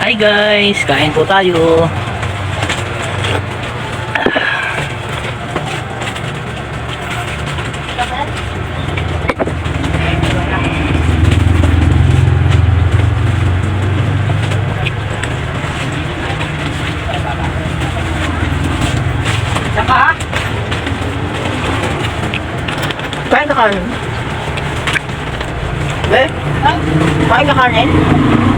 Hi guys, kain po tayo. Kain ka kanin. Eh? Kain ka kanin?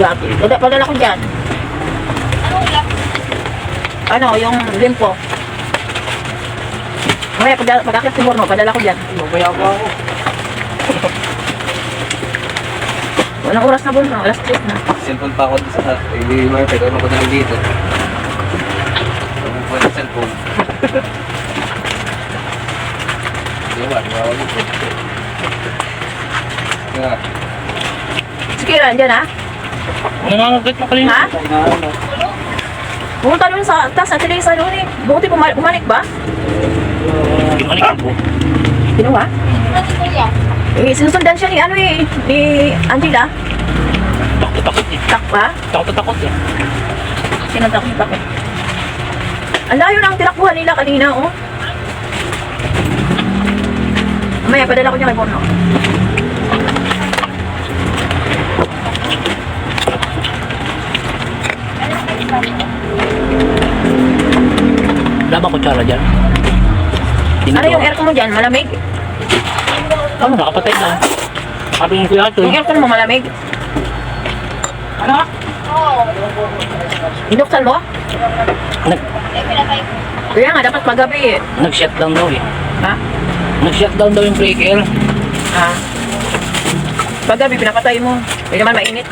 Gabi. Dada, padala ko dyan. Ano, yung limpo. Mamaya, pag, pag akit siguro mo, padala ko dyan. Mamaya pa ako. Walang oras na bunso, alas 3 na. Cellphone pa ako sa Hindi mo pwede ako na dito. Po yung cellphone? Di ba? Di ba ako dito? Nga. Sige, andyan ha? Nangangagat pa kanina. Ha? Pumunta doon sa taas, at sa doon eh. Buti bumalik, bumalik ba? Kimalik po. Kinuha? Eh, sinusundan siya ni ano eh, ni Angela. Takot takot eh. Takpa? Takot takot eh. Sinundak ni Takpa. Ang layo ng tinakbuhan nila kanina, oh. Mamaya, padala ko niya kay Borno. Wala ba kutsara dyan? Ano yung aircon mo dyan? Malamig? Ano, nakapatay na. Sabi ng kuya ito. Yung aircon mo malamig? Ano? Binuksan mo? Nag, Kaya nga, dapat magabi eh. nag-shutdown daw eh. Ha? Nag-shutdown daw yung breaker. Ah. Paggabi, pinapatay mo. Hindi naman mainit.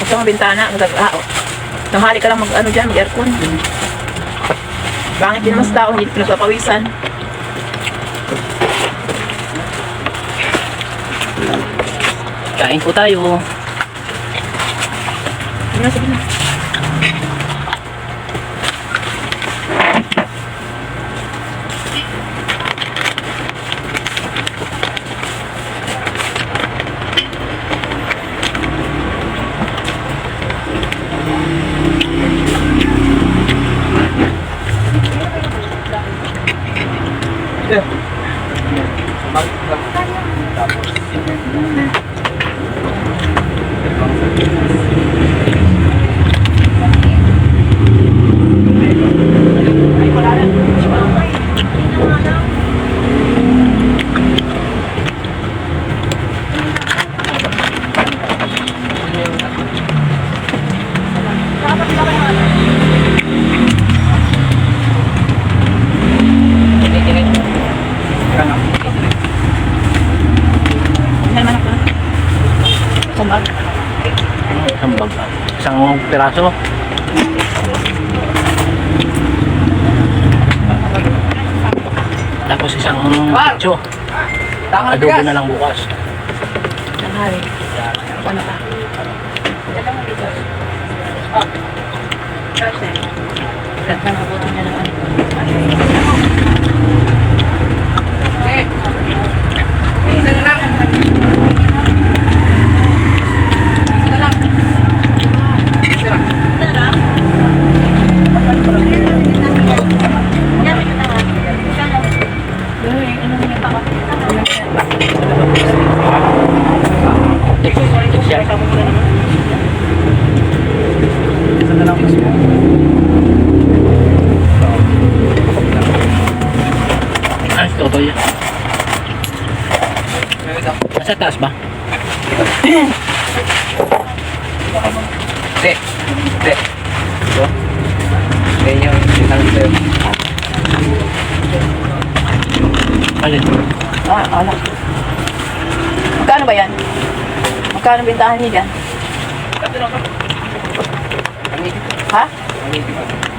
Buksan mo bintana. Mag- ah, oh. Tanghali ka lang mag ano dyan, mag aircon. Pangit din mas tao, hindi pinagpapawisan. Kain po tayo. Sige na, sige na. Hindi Kumag. Isang bag. Isang piraso. Tapos isangcho. Adobo na lang bukas. Tanghali. Ano ka? Ganda ng buto niya naman. Isa na lang mismo. Totoy? Nasa taas ba? Hindi. Hindi. Ito. Hindi yung sinalter. Alin? Ah, alak. Magkano ba yan? Magkano bintahan niya dyan? Ha? Ang